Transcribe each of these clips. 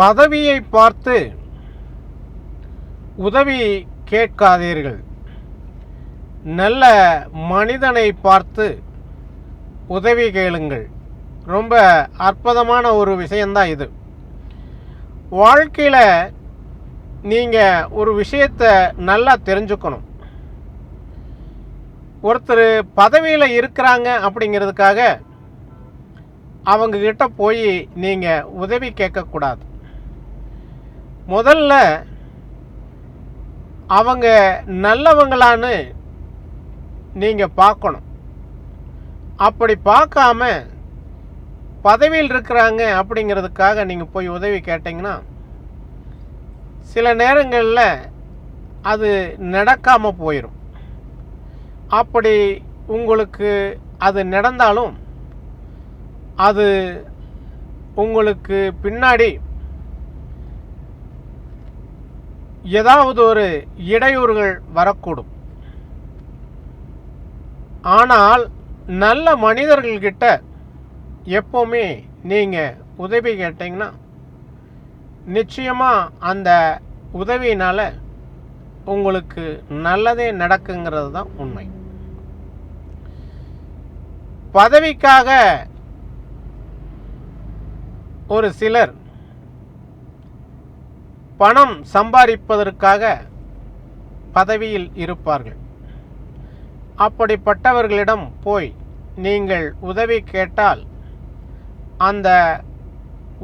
பதவியை பார்த்து உதவி கேட்காதீர்கள். நல்ல மனிதனை பார்த்து உதவி கேளுங்கள். ரொம்ப அற்புதமான ஒரு விஷயந்தான் இது. வாழ்க்கையில் நீங்கள் ஒரு விஷயத்தை நல்லா தெரிஞ்சுக்கணும். ஒருத்தர் பதவியில் இருக்கிறாங்க அப்படிங்கிறதுக்காக அவங்கக்கிட்ட போய் நீங்கள் உதவி கேட்கக்கூடாது. முதல்ல அவங்க நல்லவங்களான்னு நீங்கள் பார்க்கணும். அப்படி பார்க்காம பதவியில் இருக்கிறாங்க அப்படிங்கிறதுக்காக நீங்கள் போய் உதவி கேட்டிங்கன்னா சில நேரங்களில் அது நடக்காமல் போயிடும் அப்படி உங்களுக்கு அது நடந்தாலும் அது உங்களுக்கு பின்னாடி ஏதாவது ஒரு இடையூறுகள் வரக்கூடும். ஆனால் நல்ல மனிதர்கள்கிட்ட எப்போவுமே நீங்கள் உதவி கேட்டிங்கன்னா நிச்சயமாக அந்த உதவியினால் உங்களுக்கு நல்லதே நடக்குங்கிறது தான் உண்மை. பதவிக்காக ஒரு சிலர் பணம் சம்பாதிப்பதற்காக பதவியில் இருப்பார்கள். அப்படிப்பட்டவர்களிடம் போய் நீங்கள் உதவி கேட்டால் அந்த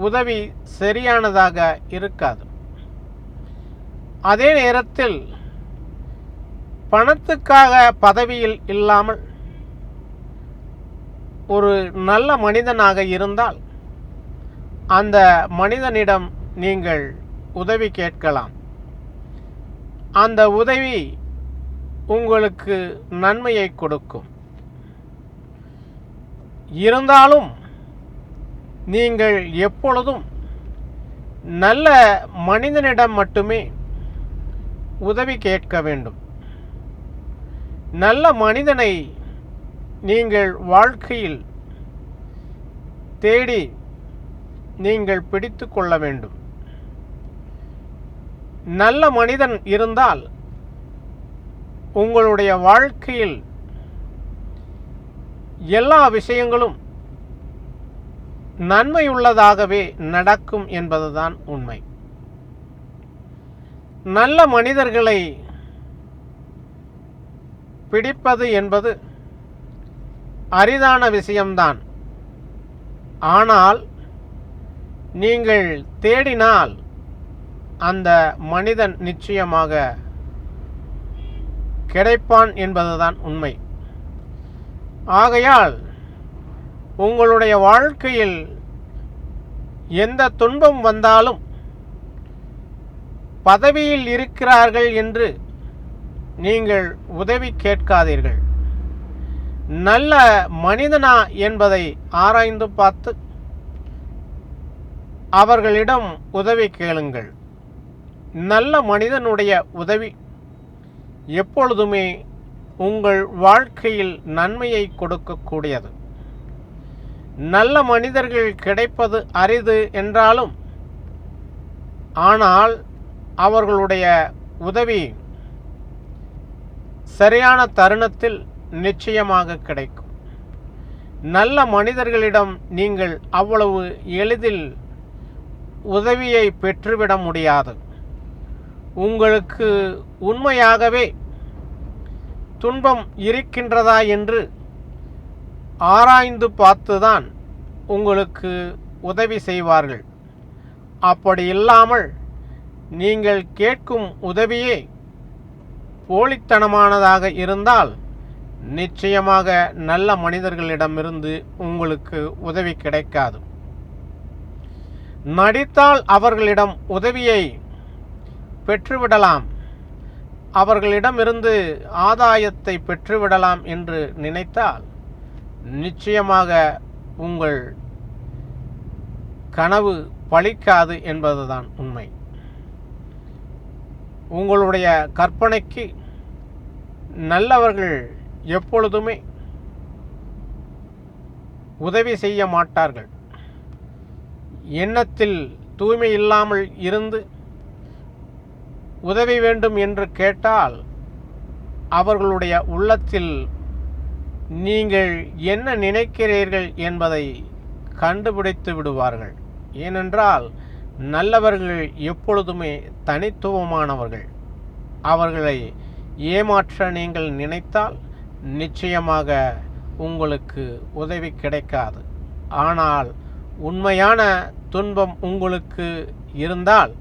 உதவி சரியானதாக இருக்காது. அதே நேரத்தில் பணத்துக்காக பதவியில் இல்லாமல் ஒரு நல்ல மனிதனாக இருந்தால் அந்த மனிதனிடம் நீங்கள் உதவி கேட்கலாம். அந்த உதவி உங்களுக்கு நன்மையை கொடுக்கும். இருந்தாலும் நீங்கள் எப்பொழுதும் நல்ல மனிதனிடம் மட்டுமே உதவி கேட்க வேண்டும். நல்ல மனிதனை நீங்கள் வாழ்க்கையில் தேடி நீங்கள் பிடித்து கொள்ள வேண்டும். நல்ல மனிதன் இருந்தால் உங்களுடைய வாழ்க்கையில் எல்லா விஷயங்களும் நன்மையுள்ளதாகவே நடக்கும் என்பதுதான் உண்மை. நல்ல மனிதர்களை பிடிப்பது என்பது அரிதான விஷயம்தான். ஆனால் நீங்கள் தேடினால் அந்த மனிதன் நிச்சயமாக கிடைப்பான் என்பதுதான் உண்மை. ஆகையால் உங்களுடைய வாழ்க்கையில் எந்த துன்பம் வந்தாலும் பதவியில் இருக்கிறார்கள் என்று நீங்கள் உதவி கேட்காதீர்கள். நல்ல மனிதனா என்பதை ஆராய்ந்து பார்த்து அவர்களிடம் உதவி கேளுங்கள். நல்ல மனிதனுடைய உதவி. எப்பொழுதுமே உங்கள் வாழ்க்கையில் நன்மையை கொடுக்கக்கூடியது. நல்ல மனிதர்கள் கிடைப்பது அரிது என்றாலும் ஆனால் அவர்களுடைய உதவி சரியான தருணத்தில் நிச்சயமாக கிடைக்கும். நல்ல மனிதர்களிடம் நீங்கள் அவ்வளவு எளிதில் உதவியை பெற்றுவிட முடியாது. உங்களுக்கு உண்மையாகவே துன்பம் இருக்கின்றதா என்று ஆராய்ந்து பார்த்துதான் உங்களுக்கு உதவி செய்வார்கள். அப்படி இல்லாமல் நீங்கள் கேட்கும் உதவியே போலித்தனமானதாக இருந்தால் நிச்சயமாக நல்ல மனிதர்களிடமிருந்து உங்களுக்கு உதவி கிடைக்காது. நடித்தால் அவர்களிடம் உதவியை பெற்றுவிடலாம். அவர்களிடமிருந்து ஆதாயத்தை பெற்றுவிடலாம் என்று நினைத்தால் நிச்சயமாக உங்கள் கனவு பழிக்காது என்பதுதான் உண்மை. உங்களுடைய கற்பனைக்கு நல்லவர்கள் எப்பொழுதுமே உதவி செய்ய மாட்டார்கள். எண்ணத்தில் தூய்மை இல்லாமல் இருந்து உதவி வேண்டும் என்று கேட்டால் அவர்களுடைய உள்ளத்தில் நீங்கள் என்ன நினைக்கிறீர்கள் என்பதை கண்டுபிடித்து விடுவார்கள். ஏனென்றால் நல்லவர்கள் எப்பொழுதுமே தனித்துவமானவர்கள். அவர்களை ஏமாற்ற நீங்கள் நினைத்தால் நிச்சயமாக உங்களுக்கு உதவி கிடைக்காது. ஆனால் உண்மையான துன்பம் உங்களுக்கு இருந்தால்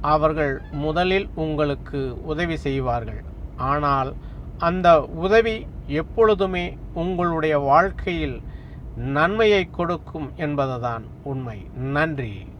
அவர்கள் முதலில் உங்களுக்கு உதவி செய்வார்கள். ஆனால் அந்த உதவி எப்பொழுதுமே உங்களுடைய வாழ்க்கையில் நன்மையை கொடுக்கும் என்பதுதான் உண்மை. நன்றி.